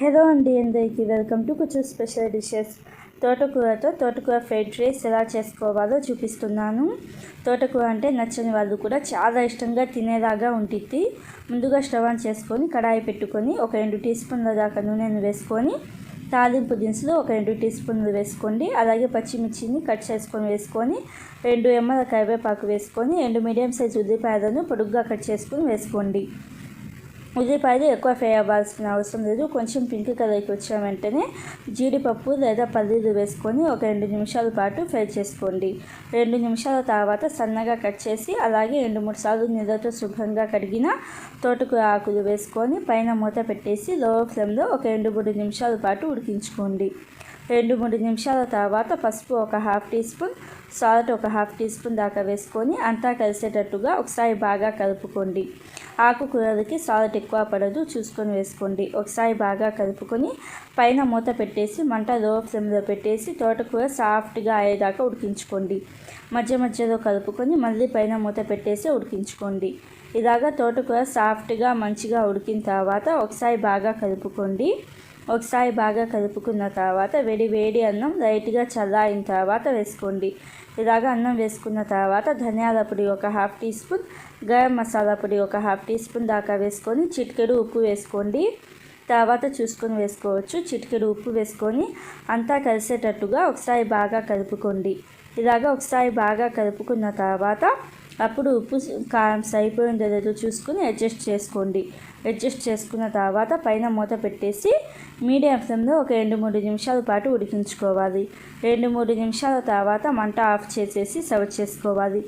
Hello అండి అందరికీ welcome to కొంచెం స్పెషల్ డిషెస్. తోటకూరతో తోటకూర ఫ్రైడ్ రైస్ ఎలా చేసుకోవాలో చూపిస్తున్నాను. తోటకూర అంటే నచ్చని వాళ్ళు కూడా చాలా ఇష్టంగా తినేలాగా ఉంటుంది ముందుగా స్టవ్ ఆన్ చేసుకొని కడాయి పెట్టుకొని ఒక రెండు టీ స్పూన్ల దాకా నూనెను వేసుకొని తాలింపు దినుసులు ఒక రెండు టీ స్పూన్లు వేసుకోండి. అలాగే పచ్చిమిర్చిని కట్ చేసుకొని వేసుకొని రెండు ఎమ్మల కరివేపాకు వేసుకొని రెండు మీడియం సైజ్ ఉల్లిపాయలను పొడుగ్గా కట్ చేసుకొని వేసుకోండి. ఉల్లిపాయలు ఎక్కువ ఫ్రై అవ్వాల్సిన అవసరం లేదు. కొంచెం పింక్ కలర్కి వచ్చిన వెంటనే జీడిపప్పు లేదా పల్లీలు వేసుకొని ఒక రెండు నిమిషాల పాటు ఫ్రై చేసుకోండి. రెండు నిమిషాల తర్వాత సన్నగా కట్ చేసి అలాగే రెండు మూడు సార్లు నీళ్ళతో శుభ్రంగా కడిగిన తోటకూర ఆకులు వేసుకొని పైన మూత పెట్టేసి లో ఫ్లేమ్లో ఒక రెండు మూడు నిమిషాల పాటు ఉడికించుకోండి. రెండు మూడు నిమిషాల తర్వాత పసుపు ఒక హాఫ్ టీ స్పూన్ సాల్ట్ ఒక హాఫ్ టీ స్పూన్ దాకా వేసుకొని అంతా కలిసేటట్టుగా ఒకసారి బాగా కలుపుకోండి. ఆకుకూరలకి సాల్ట్ ఎక్కువ పడదు చూసుకొని వేసుకోండి. ఒకసారి బాగా కలుపుకొని పైన మూత పెట్టేసి మంట లో ఫ్లేమ్లో పెట్టేసి తోటకూర సాఫ్ట్గా అయ్యేదాకా ఉడికించుకోండి. మధ్య మధ్యలో కలుపుకొని మళ్ళీ పైన మూత పెట్టేసి ఉడికించుకోండి. ఇలాగా తోటకూర సాఫ్ట్గా మంచిగా ఉడికిన తర్వాత ఒకసారి బాగా కలుపుకోండి. ఒకసారి బాగా కలుపుకున్న తర్వాత వేడి వేడి అన్నం లైట్గా చల్లారిన తర్వాత వేసుకోండి. ఇలాగ అన్నం వేసుకున్న తర్వాత ధనియాల పొడి ఒక half teaspoon garam masala పొడి ఒక హాఫ్ టీ స్పూన్ దాకా వేసుకొని చిటికెడు ఉప్పు వేసుకోండి. తర్వాత చూసుకొని వేసుకోవచ్చు. చిటికెడు ఉప్పు వేసుకొని అంతా కలిసేటట్టుగా ఒకసారి బాగా కలుపుకోండి. ఇలాగ ఒకసారి బాగా కలుపుకున్న తర్వాత అప్పుడు ఉప్పు కారం సరిపోయిందో లేదో చూసుకుని అడ్జస్ట్ చేసుకోండి. అడ్జస్ట్ చేసుకున్న తర్వాత పైన మూత పెట్టేసి మీడియం ఫ్లేమ్లో ఒక రెండు మూడు నిమిషాల పాటు ఉడికించుకోవాలి. రెండు మూడు నిమిషాల తర్వాత మంట ఆఫ్ చేసేసి సర్వ్ చేసుకోవాలి.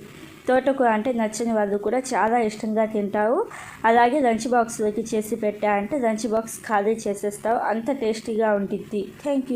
తోటకూర అంటే నచ్చని వాళ్ళు కూడా చాలా ఇష్టంగా తింటావు అలాగే లంచ్ బాక్స్లోకి చేసి పెట్టా అంటే లంచ్ బాక్స్ ఖాళీ చేసేస్తావు. అంత టేస్టీగా ఉంటుంది థ్యాంక్ యూ